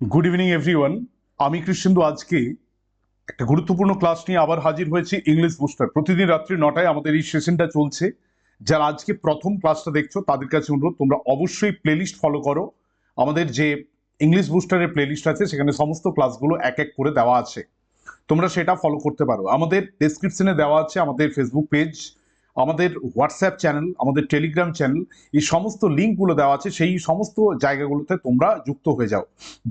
Good evening everyone আমি কৃষ্ণেন্দু আজকে একটা গুরুত্বপূর্ণ ক্লাস নিয়ে আবার হাজির হয়েছি ইংলিশ বুস্টার প্রতিদিন রাত্রি নটায় আমাদের এই সেশনটা চলছে। যারা আজকে প্রথম ক্লাসটা দেখছ, তাদের কাছে অনুরোধ, তোমরা অবশ্যই প্লেলিস্ট ফলো করো। আমাদের যে ইংলিশ বুস্টারের প্লেলিস্ট আছে, সেখানে সমস্ত ক্লাসগুলো এক এক করে দেওয়া আছে। তোমরা সেটা ফলো করতে পারো। আমাদের ডেসক্রিপশনে দেওয়া আছে আমাদের ফেসবুক পেজ আমাদের হোয়াটসঅ্যাপ চ্যানেল আমাদের টেলিগ্রাম চ্যানেল এই সমস্ত লিঙ্কগুলো দেওয়া আছে, সেই সমস্ত জায়গাগুলোতে তোমরা যুক্ত হয়ে যাও।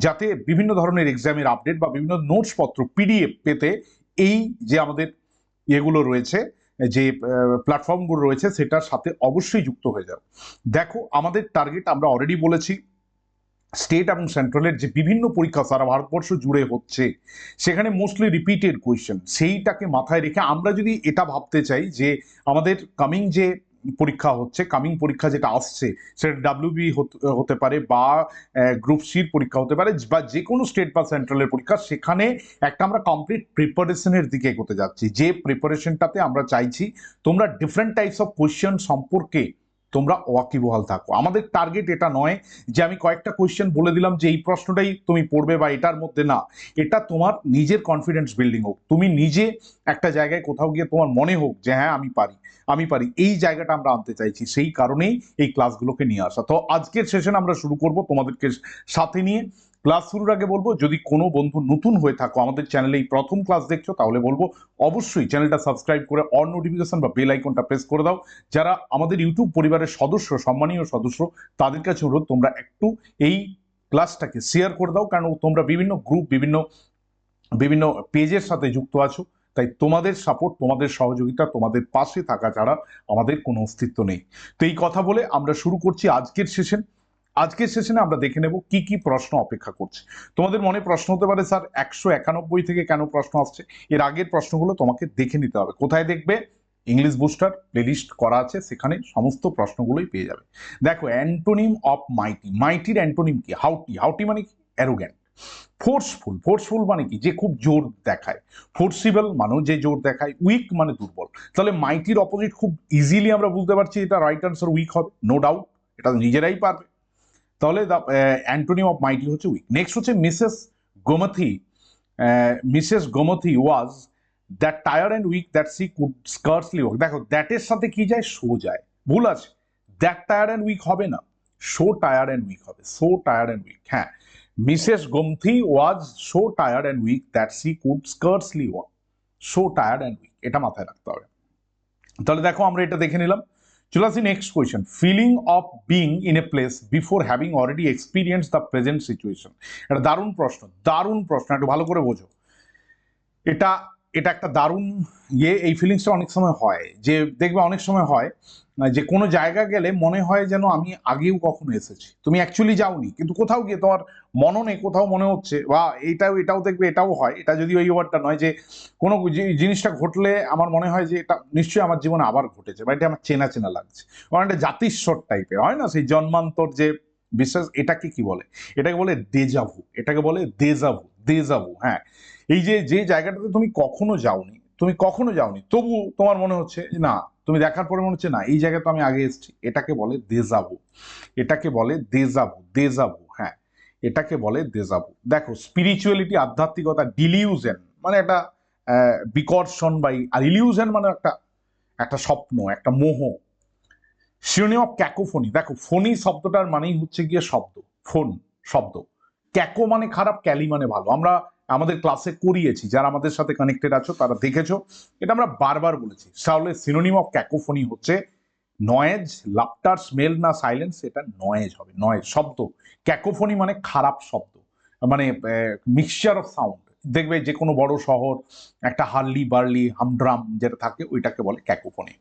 যাতে বিভিন্ন ধরনের এক্সামের আপডেট বা বিভিন্ন নোটসপত্র পিডিএফ পেতে এই যে আমাদের ইয়েগুলো রয়েছে, যে প্ল্যাটফর্মগুলো রয়েছে, সেটার সাথে অবশ্যই যুক্ত হয়ে যাও। দেখো, আমাদের টার্গেট আমরা অলরেডি বলেছি। স্টেট এবং সেন্ট্রালের যে বিভিন্ন পরীক্ষা সারা ভারতবর্ষ জুড়ে হচ্ছে, সেখানে মোস্টলি রিপিটেড কোয়েশ্চেন সেইটাকে মাথায় রেখে আমরা যদি এটা ভাবতে চাই যে আমাদের কামিং যে পরীক্ষা হচ্ছে কামিং পরীক্ষা যেটা আসছে, সেটা ডাব্লিউবি হতে পারে বা গ্রুপ সির পরীক্ষা হতে পারে বা যে কোনো স্টেট বা সেন্ট্রালের পরীক্ষা, সেখানে একটা আমরা কমপ্লিট প্রিপারেশনের দিকে এগোতে যাচ্ছি। যে প্রিপারেশনটাতে আমরা চাইছি, তোমরা ডিফারেন্ট টাইপস অফ কোয়েশ্চেন সম্পর্কে তোমরা ওয়াকিবহাল থাকো। আমাদের টার্গেট এটা নয় যে আমি কয়েকটা কোয়েশ্চেন বলে দিলাম যে এই প্রশ্নটাই তুমি পড়বে বা এটার মধ্যে না। এটা তোমার নিজের কনফিডেন্স বিল্ডিং হোক। তুমি নিজে একটা জায়গায় কোথাও গিয়ে তোমার মনে হোক যে হ্যাঁ আমি পারি। আমি পারি। এই জায়গাটা আমরা আনতে চাইছি। সেই কারণেই এই ক্লাসগুলোকে নিয়ে আসা। তো আজকের সেশন আমরা শুরু করব তোমাদেরকে সাথে নিয়ে। ক্লাস শুরুর আগে বলব, যদি কোনো বন্ধু নতুন হয়ে থাকো, আমাদের চ্যানেলে এই প্রথম ক্লাস দেখছ, তাহলে বলব, অবশ্যই চ্যানেলটা সাবস্ক্রাইব করে অন নোটিফিকেশন বা বেল আইকনটা প্রেস করে দাও। যারা আমাদের ইউটিউব পরিবারের সদস্য, সম্মানীয় সদস্য, তাদের কাছে অনুরোধ, তোমরা একটু এই ক্লাসটাকে শেয়ার করে দাও, কারণ তোমরা বিভিন্ন গ্রুপ বিভিন্ন বিভিন্ন পেজের সাথে যুক্ত আছো। তাই তোমাদের সাপোর্ট তোমাদের সহযোগিতা, তোমাদের পাশে থাকা ছাড়া আমাদের কোনো অস্তিত্ব নেই। তো এই কথা বলে আমরা শুরু করছি আজকের সেশন আজকের সেশনে আমরা দেখে নেব কি কি প্রশ্ন অপেক্ষা করছে। তোমাদের মনে প্রশ্ন হতে পারে, স্যার, একশো একানব্বই থেকে কেন প্রশ্ন আসছে? এর আগের প্রশ্নগুলো তোমাকে দেখে নিতে হবে। কোথায় দেখবে? ইংলিশ বুস্টার প্লেলিস্ট করা আছে, সেখানে সমস্ত প্রশ্নগুলোই পেয়ে যাবে। দেখো, অ্যান্টোনিম অফ মাইটি। মাইটির অ্যান্টোনিম কি? হাউটি। হাউটি মানে কি? অ্যারোগ্যান্ট। ফোর্সফুল। ফোর্সফুল মানে কি? যে খুব জোর দেখায়। ফোর্সিবল মানেও যে জোর দেখায়। উইক মানে দুর্বল। তাহলে মাইটির অপোজিট খুব ইজিলি আমরা বুঝতে পারছি এটা রাইট আনসার উইক হবে। নো ডাউট এটা নিজেরাই পারবে। তাহলে অ্যান্টোনি অফ মাইটি হচ্ছে উইক নেক্সট হচ্ছে Mrs Gomathi Mrs Gomathi was that tire and weak that she could scarcely walk দেখো দ্যাটের সাথে কি যায়? শো যায়। ভুল আছে। দ্যাট টায়ার অ্যান্ড উইক হবে না। শো টায়ার অ্যান্ড উইক হবে। শো টায়ার অ্যান্ড উইক হ্যাঁ। Mrs Gomathi was so tired and weak that she could scarcely walk so tired and weak এটা মাথায় রাখতে হবে। তাহলে দেখো, আমরা এটা দেখে নিলাম। চলে আসি next question feeling of being in a place before having already experience the present situation এটা দারুণ প্রশ্ন দারুণ প্রশ্ন, একটু ভালো করে বোঝো। এটা এটা একটা দারুণ ইয়ে এই ফিলিংসটা অনেক সময় হয়। যে দেখবে অনেক সময় হয় যে কোনো জায়গা গেলে মনে হয় যেন আমি আগেও কখনো এসেছি। তুমি অ্যাকচুয়ালি যাওনি, কিন্তু কোথাও গিয়ে তোমার মননে কোথাও মনে হচ্ছে, বা এটাও এটাও দেখবে, এটাও হয়। এটা যদি ওই ওয়ার্ডটা নয় যে কোনো জিনিসটা ঘটলে আমার মনে হয় যে এটা নিশ্চয়ই আমার জীবনে আবার ঘটেছে, বা এটা আমার চেনা চেনা লাগছে। কারণ অনেকটা জাতিস্বর টাইপের হয় না? সেই জন্মান্তর যে বিশ্বাস, এটাকে কি বলে? এটাকে বলে দেজাভু এটাকে বলে দেজাভু দেজাভু হ্যাঁ। এই যে যে জায়গাটাতে তুমি কখনো যাওনি, তুমি কখনো যাওনি, তবু তোমার মনে হচ্ছে না, তুমি দেখার পরে মনে হচ্ছে, না, এই জায়গায় তো আমি আগে এসেছি। এটাকে বলে দে দেজাবু এটাকে বলে দেজাবু দেজাবু হ্যাঁ। এটাকে বলে দে দেজাবু দেখো স্পিরিচুয়ালিটি আধ্যাত্মিকতা ডিলিউজেন মানে একটা বিকর্ষণ বা আর ইলিউশন মানে একটা একটা স্বপ্ন, একটা মোহ। শিরোনি অফ ক্যাকোফোনি দেখো ফোনি শব্দটার মানেই হচ্ছে গিয়ে শব্দ ফোন শব্দ। ক্যাকো মানে খারাপ, ক্যালি মানে ভালো। আমরা আমাদের ক্লাসে করিয়েছি, যারা আমাদের সাথে কানেক্টেড আছো, তারা দেখেছ। এটা আমরা বারবার বলেছি। তাহলে সিনোনিম অফ ক্যাকোফোনি হচ্ছে নয়েজ লাফটার স্মেল না সাইলেন্স এটা নয়েজ হবে। নয়েজ শব্দ। ক্যাকোফোনি মানে খারাপ শব্দ। মানে মিক্সচার অফ সাউন্ড দেখবে যে কোনো বড় শহর, একটা হার্লি বার্লি হামড্রাম যেটা থাকে, ওইটাকে বলে ক্যাকোফোনি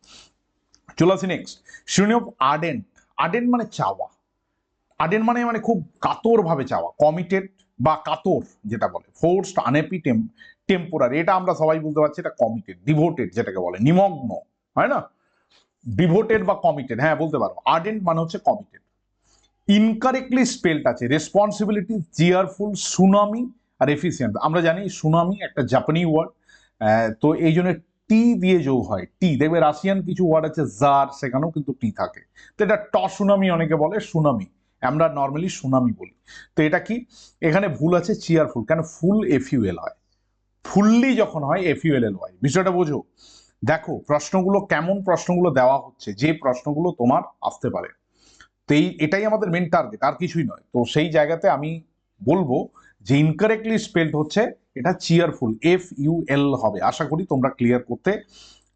চলে আসি next synonym of ardent ardent মানে চাওয়া। আর্ডেন্ট মানে মানে খুব কাতরভাবে চাওয়া কমিটেড বা কাতর যেটা বলে ফোর্সড আনহ্যাপি টেম টেম্পোরারি এটা আমরা সবাই বুঝতে পারছি, এটা কমিটেড ডিভোটেড যেটাকে বলে, নিমগ্ন, হয় না? ডিভোটেড বা কমিটেড হ্যাঁ বলতে পারো। আর্ডেন্ট মানে হচ্ছে কমিটেড ইনকারেক্টলি স্পেলড আছে রেসপন্সিবিলিটি জিয়ারফুল সুনামি আর এফিসিয়েন্ট আমরা জানি সুনামি একটা জাপানি ওয়ার্ড তো এই জন্য টি দিয়ে যোগ হয় টি দেখবে রাশিয়ান কিছু ওয়ার্ড আছে জার সেখানেও কিন্তু টি থাকে। তো এটা ট সুনামি অনেকে বলে সুনামি আমরা নর্মালি সুনামি বলি। তো এটা কি? এখানে ভুল আছে চিয়ারফুল কেন? ফুল এফইউএল হয়। ফুললি যখন হয় এফইউএল হয়। বিষয়টা বোঝো। দেখো, প্রশ্নগুলো কেমন প্রশ্নগুলো দেওয়া হচ্ছে, যে প্রশ্নগুলো তোমার আসতে পারে। তো এই, এটাই আমাদের মেন টার্গেট আর কিছুই নয়। তো সেই জায়গাতে আমি বলব যে ইনকারেক্টলি স্পেলড হচ্ছে, এটা চিয়ারফুল এফ ইউ এল হবে। আশা করি তোমরা ক্লিয়ার করতে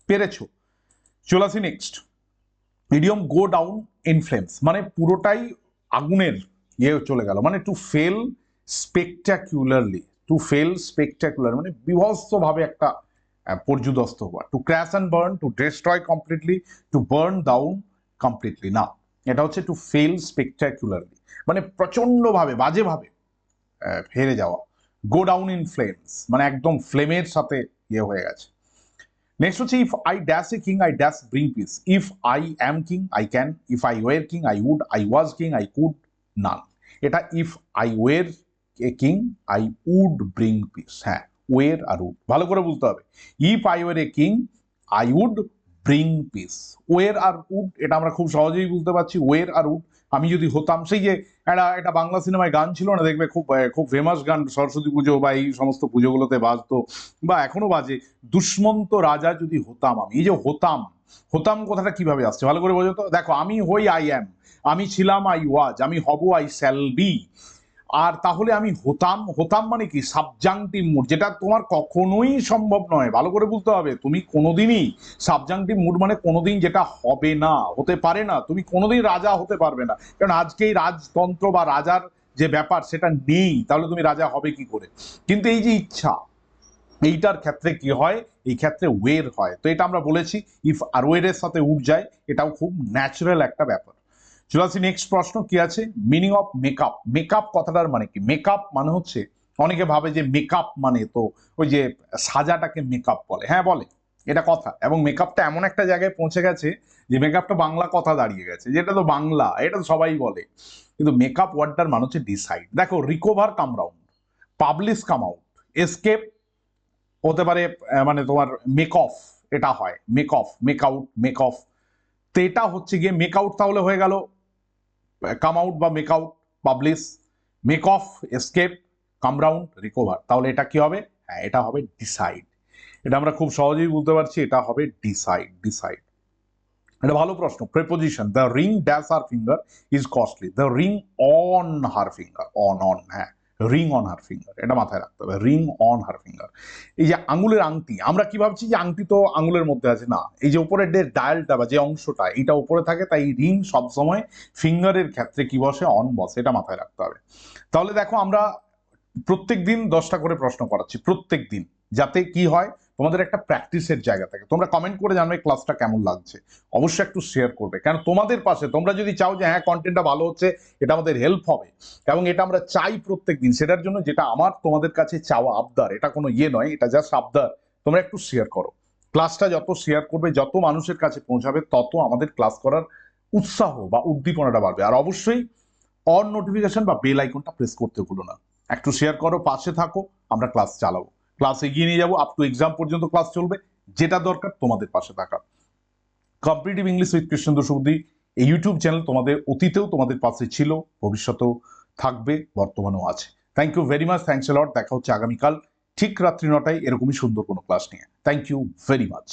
পেরেছ। চলে আসি next medium go down in flames মানে পুরোটাই আগুনের ইয়ে চলে গেল। মানে to fail spectacularly to fail spectacular মানে বিভৎসভাবে একটা পর্যুদস্ত হওয়া। To crash and burn to destroy completely to burn down completely না, এটা হচ্ছে টু ফেল স্পেকটাকুলারলি মানে প্রচণ্ডভাবে, বাজেভাবে হেরে যাওয়া। গো ডাউন ইন ফ্লেমস মানে একদম ফ্লেমের সাথে ইয়ে হয়ে গেছে। নেক্সট হচ্ছে if I dash a king I dash bring peace if I am king I can if I were king I would I was king I could none এটা if I were a king I would bring peace হ্যাঁ were আর would ভালো করে বলতে হবে। If I were a king I would bring peace were R would এটা আমরা খুব সহজেই বুঝতে পারছি। ওয়ের আর উড আমি যদি হতাম, সেই যে একটা একটা বাংলা সিনেমায় গান ছিল না, দেখবে খুব খুব ফেমাস গান, সরস্বতী পুজো বা এই সমস্ত পুজোগুলোতে বাজতো, বা এখনও বাজে। দুষ্মন্ত রাজা যদি হতাম আমি, এই যে হতাম হতাম কথাটা কীভাবে আসছে? ভালো করে বোঝো তো? দেখো, আমি হই আই অ্যাম আমি ছিলাম আই ওয়াজ আমি হব আই শ্যাল বি আর তাহলে আমি হতাম হতাম মানে কি? সাবজাংটিভ মুড যেটা তোমার কখনোই সম্ভব নয়। ভালো করে বুঝতে হবে, তুমি কোনোদিনই সাবজাংটিভ মুড মানে কোনোদিন যেটা হবে না, হতে পারে না। তুমি কোনোদিন রাজা হতে পারবে না। কারণ আজকে এই রাজতন্ত্র বা রাজার যে ব্যাপার, সেটা নেই। তাহলে তুমি রাজা হবে কি করে? কিন্তু এই যে ইচ্ছা, এইটার ক্ষেত্রে কি হয়? এই ক্ষেত্রে ওয়ের হয়। তো এটা আমরা বলেছি ইফ আর ওয়েরের সাথে উঠ যায়, এটাও খুব ন্যাচারাল একটা ব্যাপার। চলে আসি নেক্সট প্রশ্ন, কি আছে? মিনিং অফ মেকআপ মেকআপ কথাটার মানে কি? মেকআপ মানে হচ্ছে, অনেকে ভাবে যে মেকআপ মানে তো ওই যে সাজাটাকে মেকআপ বলে। হ্যাঁ বলে। এটা কথা। এবং মেকআপটা এমন একটা জায়গায় পৌঁছে গেছে যে মেকআপটা বাংলা কথা দাঁড়িয়ে গেছে। যেটা তো বাংলা, এটা তো সবাই বলে। কিন্তু মেকআপ ওয়ার্ডটার মানে হচ্ছে ডিসাইড দেখো recover come round publish come out escape হতে পারে মানে তোমার মেক অফ এটা হয়। Make off make out make off তো এটা হচ্ছে গিয়ে মেক আউট তাহলে হয়ে গেল। কাম আউট বা make out publish make off escape come round recover তাহলে এটা কি হবে? হ্যাঁ এটা হবে ডিসাইড এটা আমরা খুব সহজেই বলতে পারছি, এটা হবে ডিসাইড ডিসাইড এটা ভালো প্রশ্ন। Preposition the ring dash R finger is costly the ring on her finger on on হ্যাঁ। রিং অন হার ফিঙ্গার এটা মাথায় রাখতে হবে রিং অন হার ফিঙ্গার এই যে আঙুলের আংটি, আমরা কি ভাবছি যে আংটি তো আঙুলের মধ্যে আছে? না, এই যে উপরের যে ডায়ালটা বা যে অংশটা, এটা উপরে থাকে, তাই রিং সবসময় ফিঙ্গারের ক্ষেত্রে কি বসে? অন বসে, এটা মাথায় রাখতে হবে। তাহলে দেখো, আমরা প্রত্যেক দিন দশটা করে প্রশ্ন করাচ্ছি প্রত্যেক দিন যাতে কি হয়, তোমাদের একটা প্র্যাকটিসের জায়গা থাকে। তোমরা কমেন্ট করে জানবে ক্লাসটা কেমন লাগছে। অবশ্যই একটু শেয়ার করবে। কারণ তোমাদের পাশে, তোমরা যদি চাও যে হ্যাঁ কন্টেন্টটা ভালো হচ্ছে, এটা আমাদের হেল্প হবে। এবং এটা আমরা চাই প্রত্যেক দিন সেটার জন্য যেটা আমার, তোমাদের কাছে চাওয়া আবদার, এটা কোনো ইয়ে নয়, এটা জাস্ট আবদার। তোমরা একটু শেয়ার করো। ক্লাসটা যত শেয়ার করবে, যত মানুষের কাছে পৌঁছাবে, তত আমাদের ক্লাস করার উৎসাহ বা উদ্দীপনাটা বাড়বে। আর অবশ্যই অন নোটিফিকেশন বা বেল আইকনটা প্রেস করতে ভুলো না। একটু শেয়ার করো, পাশে থাকো, আমরা ক্লাস চালাবো। ক্লাস এগিয়ে নিয়ে যাব আপ টু এক্সাম পর্যন্ত ক্লাস চলবে, যেটা দরকার তোমাদের পাশে থাকা। কম্পিটিটিভ ইংলিশ উইথ কৃষ্ণেন্দ্র সৌদি এই ইউটিউব চ্যানেল তোমাদের অতীতেও তোমাদের পাশে ছিল, ভবিষ্যতেও থাকবে, বর্তমানেও আছে। Thank you very much thanks lot দেখা হচ্ছে আগামীকাল, ঠিক রাত্রি নটায়, এরকমই সুন্দর কোনো ক্লাস নিয়ে। Thank you very much